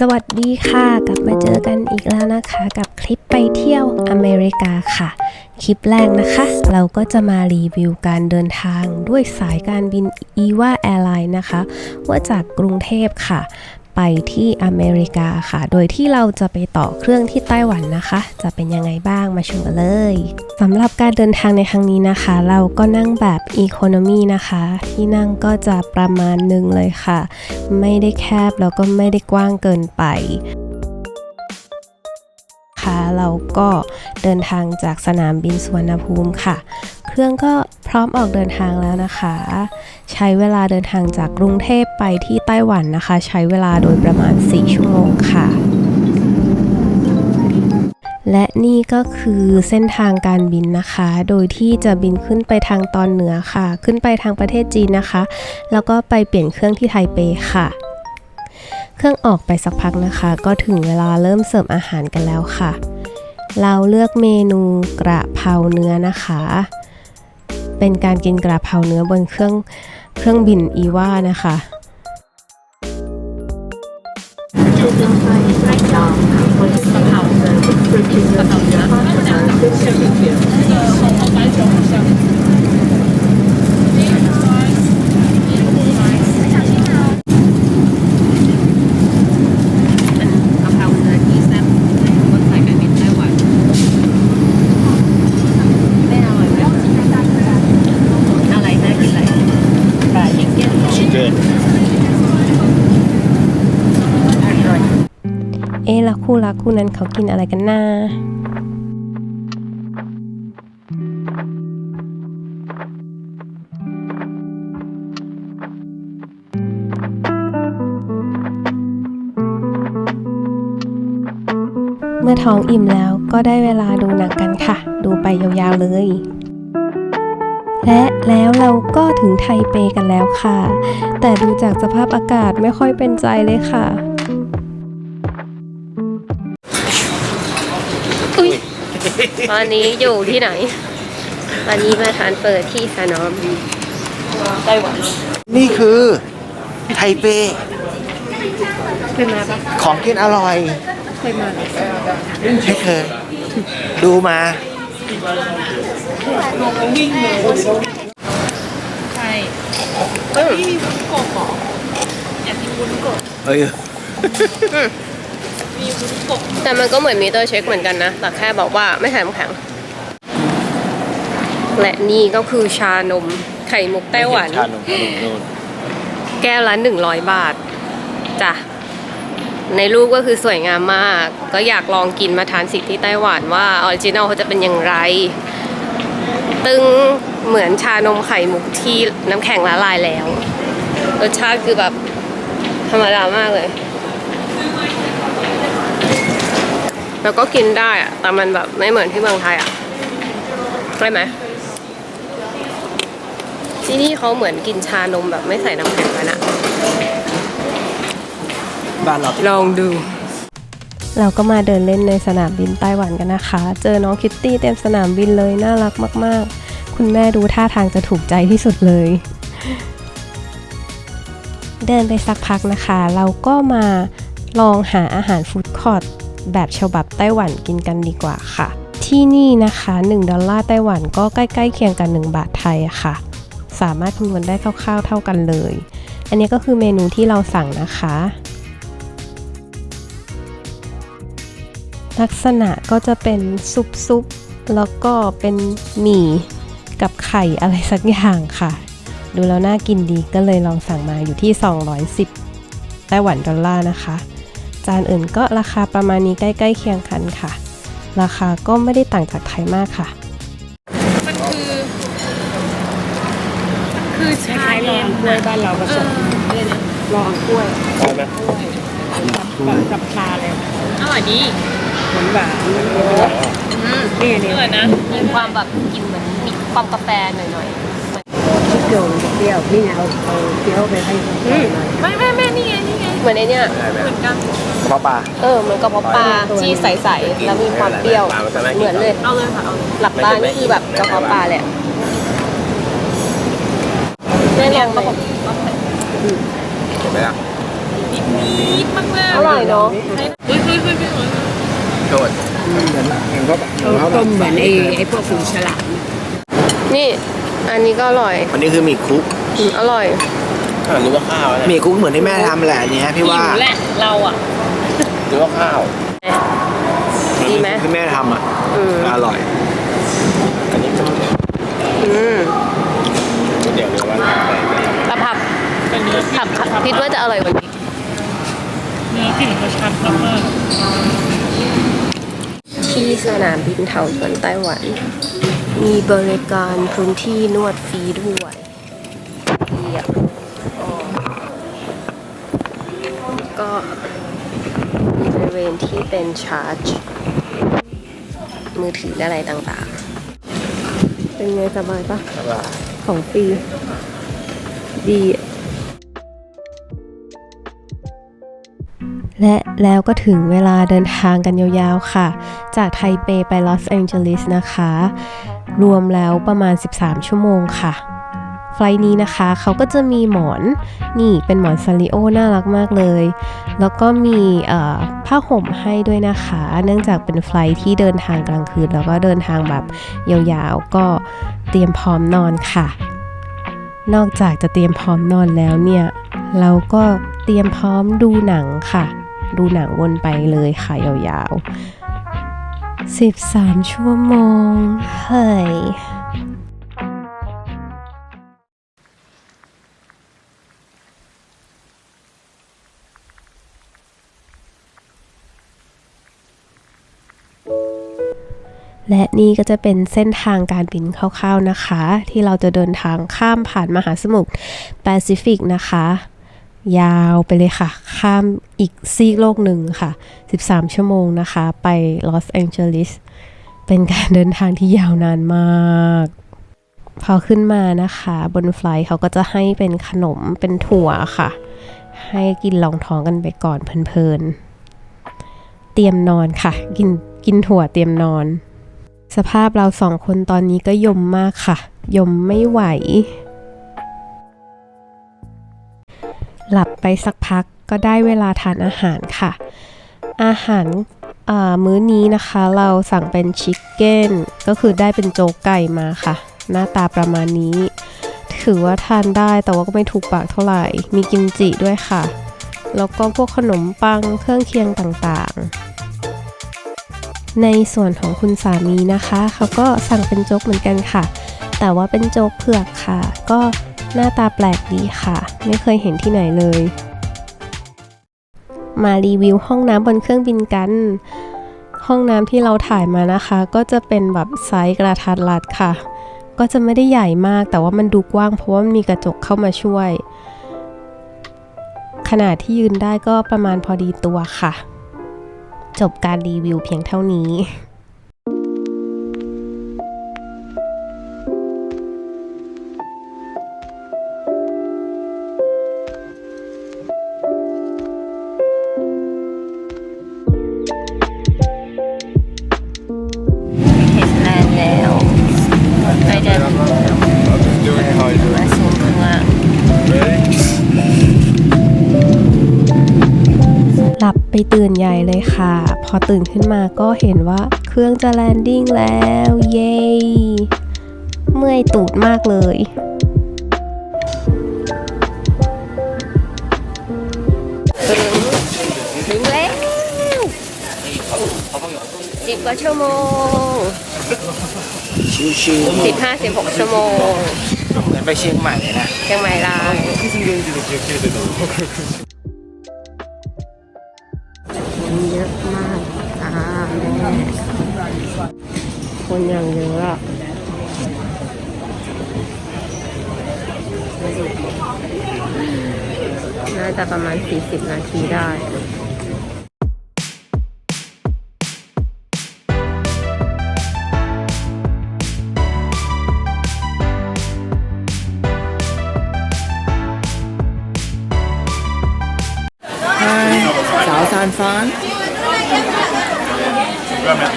สวัสดีค่ะ กลับมาเจอกันอีกแล้วนะคะ กับคลิปไปเที่ยวอเมริกาค่ะ คลิปแรกนะคะ เราก็จะมารีวิวการเดินทางด้วยสายการบินอีวาแอร์ไลน์นะคะ ว่าจากกรุงเทพค่ะ ไปที่อเมริกาค่ะ โดยที่เราจะไปต่อเครื่องที่ไต้หวันนะคะ จะเป็นยังไงบ้างมาชมกันเลยสำหรับการเดินทางในครั้งนี้นะคะ เราก็นั่งแบบ Economy นะคะ ที่นั่งก็จะประมาณหนึ่งเลยค่ะ ไม่ได้แคบแล้วก็ไม่ได้กว้างเกินไปค่ะเราก็เดินทางจากสนามบินสุวรรณภูมิค่ะ เครื่องก็พร้อมออกเดินทางแล้วนะคะ ใช้เวลาเดินทางจากกรุงเทพไปที่ไต้หวันนะคะ ใช้เวลาโดยประมาณ 4 ชั่วโมงค่ะ และนี่ก็คือเส้นทางการบินนะคะ โดยที่จะบินขึ้นไปทางตอนเหนือค่ะ ขึ้นไปทางประเทศจีนนะคะ แล้วก็ไปเปลี่ยนเครื่องที่ไทเปค่ะเครื่องออกไปสักพักนะคะ ก็ถึงเวลาเริ่มเสิร์ฟอาหารกันแล้วค่ะ เราเลือกเมนูกระเพราเนื้อนะคะ เป็นการกินกระเพราเนื้อบนเครื่องเครื่องบินอีว่านะคะ กะเพราเนื้อที่แซ่บบนสายการบินไต้หวันไม่อร่อยไหมอะไรน่ากินอะไรปลาชิคเก้น Chicken. อร่อย เอ๊ะแล้วคู่รักคู่นั้นเขากินอะไรกันนะเมื่อท้องอิ่มแล้วก็ได้เวลาดูหนังกันค่ะ ดูไปยาวๆเลย และแล้วเราก็ถึงไทเปกันแล้วค่ะ แต่ดูจากสภาพอากาศไม่ค่อยเป็นใจเลยค่ะ ตอนนี้อยู่ที่ไหน ตอนนี้มาทานเปิดที่สนามบินไต้หวันนี่คือไทเปเคยมาปะของกินอร่อยเคยมาไม่เคย ดูมาใช่เอ้ย แต่มันก็เหมือนมีตัวเช็คเหมือนกันนะ แต่แค่บอกว่าไม่ใส่น้ำแข็ง และนี่ก็คือชานมไข่มุกไต้หวัน ชานมขนมโน่นแก้วละหนึ่งร้อยบาทจ้ะในรูปก็คือสวยงามมาก ก็อยากลองกินมาทานสิที่ไต้หวันว่าออริจินัลเขาจะเป็นอย่างไร ตึงเหมือนชานมไข่มุกที่น้ำแข็งละลายแล้ว รสชาติคือแบบธรรมดามากเลย แล้วก็กินได้อะแต่มันแบบไม่เหมือนที่เมืองไทยอะใช่ไหมที่นี่เขาเหมือนกินชานมแบบไม่ใส่น้ำแข็งกันอะบ้านเราลองดู เราก็มาเดินเล่นในสนามบินไต้หวันกันนะคะ เจอน้องคิตตี้เต็มสนามบินเลย น่ารักมาก ๆ คุณแม่ดูท่าทางจะถูกใจที่สุดเลย เดินไปสักพักนะคะ เราก็มาลองหาอาหารฟู้ดคอร์ท แบบฉบับไต้หวันกินกันดีกว่าค่ะ ที่นี่นะคะ 1 ดอลลาร์ไต้หวันก็ใกล้ๆเคียงกัน 1 บาทไทยอะค่ะ สามารถคำนวณได้คร่าวๆเท่ากันเลย อันนี้ก็คือเมนูที่เราสั่งนะคะ ลักษณะก็จะเป็นซุปซุปๆแล้วก็เป็นหมี่กับไข่อะไรสักอย่างค่ะดูแล้วน่ากินดีก็เลยลองสั่งมาอยู่ที่ 210 ไต้หวันดอลลาร์นะคะ จานอื่นก็ราคาประมาณนี้ใกล้ๆเคียงกันค่ะ ราคาก็ไม่ได้ต่างจากไทยมากค่ะ มันคือคือชาเย็นกล้วยบ้านเราผสมลองกล้วยได้ไหมกับกับชาเลยอร่อยดีหวานหวานอืมนี่นี่อร่อยนะมีความแบบกินเหมือนมีความกาแฟหน่อย เปรี้ยวเปรี้ยวนี่ไงเอาเอาเปรี้ยวไปให้เขาอยๆไม่ไม่ไม่นี่ไงนี่ไงเหมือนไอเนี้ยได้ไหมกระเพาะปลา เออเหมือนกระเพาะปลาที่ใสๆแล้วมีความเปรี้ยว เหมือนเลย เอาเลยค่ะเอาหลับตานี่คือแบบกระเพาะปลาเลยอะได้ลองกระเพาะเห็นไหมล่ะอร่อยเนาะโทษเห็นก็แบบเขาต้มเหมือนไอ้ไอ้พวกขุนฉลามนี่ อันนี้ก็อร่อยอันนี้คือหมี่คลุกอืมอร่อยหรือว่าข้าวหมี่คลุกเหมือนที่แม่ทำแหละอันเนี้ยพี่ว่าแหละเราอะ หรือว่าข้าว ดีไหมที่แม่ทำอะอืมอร่อย อันนี้ก็อืมเดี๋ยวเดี๋ยวว่าแต่ผับผับคิดว่าจะอร่อยกว่านี้เนื้อกลิ่นกระชับมากที่สนามบินเถาหยวนไต้หวัน มีบริการพื้นที่นวดฟรีด้วยดีอะอ๋อก็มีบริเวณที่เป็นชาร์จ มือถืออะไรต่างๆ เป็นไงสบายปะสบายของฟรีดี และแล้วก็ถึงเวลาเดินทางกันยาวๆค่ะ จากไทเปไปลอสแองเจลิสนะคะ รวมแล้วประมาณ 13 ชั่วโมงค่ะ ไฟล์นี้นะคะเขาก็จะมีหมอนนี่เป็นหมอนซาริโอน่ารักมากเลย แล้วก็มีผ้าห่มให้ด้วยนะคะ เนื่องจากเป็นไฟล์ที่เดินทางกลางคืน แล้วก็เดินทางแบบยาวๆ ก็เตรียมพร้อมนอนค่ะ นอกจากจะเตรียมพร้อมนอนแล้วเนี่ยเราก็เตรียมพร้อมดูหนังค่ะ ดูหนังวนไปเลยค่ะยาวๆ 13 ชั่วโมง เฮ้ยและนี่ก็จะเป็นเส้นทางการบินคร่าวๆนะคะ ที่เราจะเดินทางข้ามผ่านมหาสมุทรแปซิฟิกนะคะ ยาวไปเลยค่ะ ข้ามอีกซีกโลกหนึ่งค่ะ 13 ชั่วโมงนะคะ ไปลอสแองเจลิสเป็นการเดินทางที่ยาวนานมาก พอขึ้นมานะคะ บนไฟล์เขาก็จะให้เป็นขนมเป็นถั่วค่ะ ให้กินรองท้องกันไปก่อนเพลินๆ เตรียมนอนค่ะ กินกินถั่วเตรียมนอน สภาพเราสองคนตอนนี้ก็ยมมากค่ะ ยมไม่ไหว หลับไปสักพักก็ได้เวลาทานอาหารค่ะ อาหารมื้อนี้นะคะเราสั่งเป็นชิคเก้นก็คือได้เป็นโจ๊กไก่มาค่ะ หน้าตาประมาณนี้ ถือว่าทานได้แต่ว่าก็ไม่ถูกปากเท่าไหร่ มีกิมจิด้วยค่ะ แล้วก็พวกขนมปังเครื่องเคียงต่างๆ ในส่วนของคุณสามีนะคะ เขาก็สั่งเป็นโจ๊กเหมือนกันค่ะ แต่ว่าเป็นโจ๊กเผือกค่ะ ก็ หน้าตาแปลกดีค่ะ ไม่เคยเห็นที่ไหนเลย มารีวิวห้องน้ำบนเครื่องบินกัน ห้องน้ำที่เราถ่ายมานะคะ ก็จะเป็นแบบไซส์กระทัดรัดค่ะ ก็จะไม่ได้ใหญ่มากแต่ว่ามันดูกว้างเพราะว่ามันมีกระจกเข้ามาช่วย ขนาดที่ยืนได้ก็ประมาณพอดีตัวค่ะ จบการรีวิวเพียงเท่านี้ ตื่นใหญ่เลยค่ะ พอตื่นขึ้นมาก็เห็นว่าเครื่องจะแลนดิ้งแล้ว เย้เมื่อยตูดมากเลยถึงแล้วสิบกว่าชั่วโมงชิวสิบห้าสิบหกชั่วโมงๆเหมือนไปเชียงใหม่เลยนะ เชียงใหม่ลาว คนเยอะมากอ่าแม่คนอย่างเยอะอะน่าจะประมาณ 40 นาทีได้ สาวซานฟราน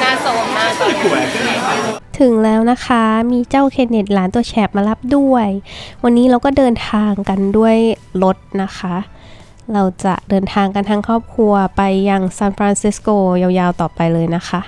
หน้าโซมมากเลยถึงแล้วนะคะมีเจ้าเคนเนตหลานตัวแฉบมารับด้วย วันนี้เราก็เดินทางกันด้วยรถนะคะ เราจะเดินทางกันทั้งครอบครัวไปยังซานฟรานซิสโกยาวๆต่อไปเลยนะคะ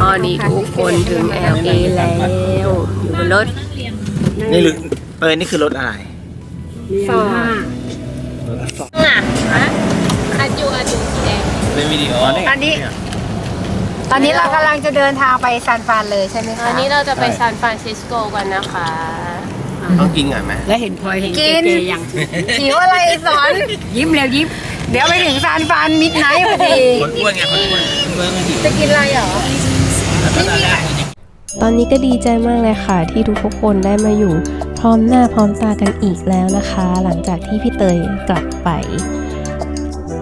ตอนนี้ทุกคนถึง LA แล้ว อยู่บนรถ นี่หรือเออนี่คือรถอะไรสองห้า อะอาจูอาจูสีแดงเป็นวิดีโอนี่ตอนนี้ ตอนนี้เรากำลังจะเดินทางไปซานฟรานเลยใช่ไหมคะอันนี้เราจะไปซานฟรานซิสโกกันนะคะ ต้องกินก่อนไหมแล้วเห็นพลอยเห็นกินเจๆยังหิวอะไรสอนยิ้มเร็วยิ้ม เดี๋ยวไปถึงซานฟรานมิดไนท์พอดีคนอ้วนไงคนอ้วนคนอ้วนก็หิวจะกินอะไรเหรอตอนนี้ก็ดีใจมากเลยค่ะ ที่ทุกๆคนได้มาอยู่ พร้อมหน้าพร้อมตากันอีกแล้วนะคะ หลังจากที่พี่เตยกลับไป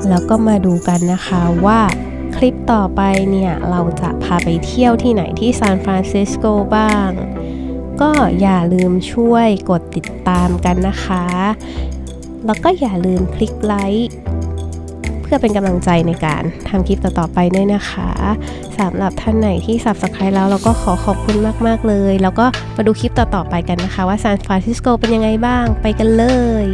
แล้วก็มาดูกันนะคะว่าคลิปต่อไปเนี่ย เราจะพาไปเที่ยวที่ไหนที่ซานฟรานซิสโกบ้าง ก็อย่าลืมช่วยกดติดตามกันนะคะ แล้วก็อย่าลืมคลิกไลค์เพื่อเป็นกำลังใจในการทำคลิปต่อๆไปด้วยนะคะสำหรับท่านไหนที่ Subscribe แล้วเราก็ขอขอบคุณมากๆเลย แล้วก็มาดูคลิปต่อๆไปกันนะคะ ว่าซานฟรานซิสโกเป็นยังไงบ้างไปกันเลย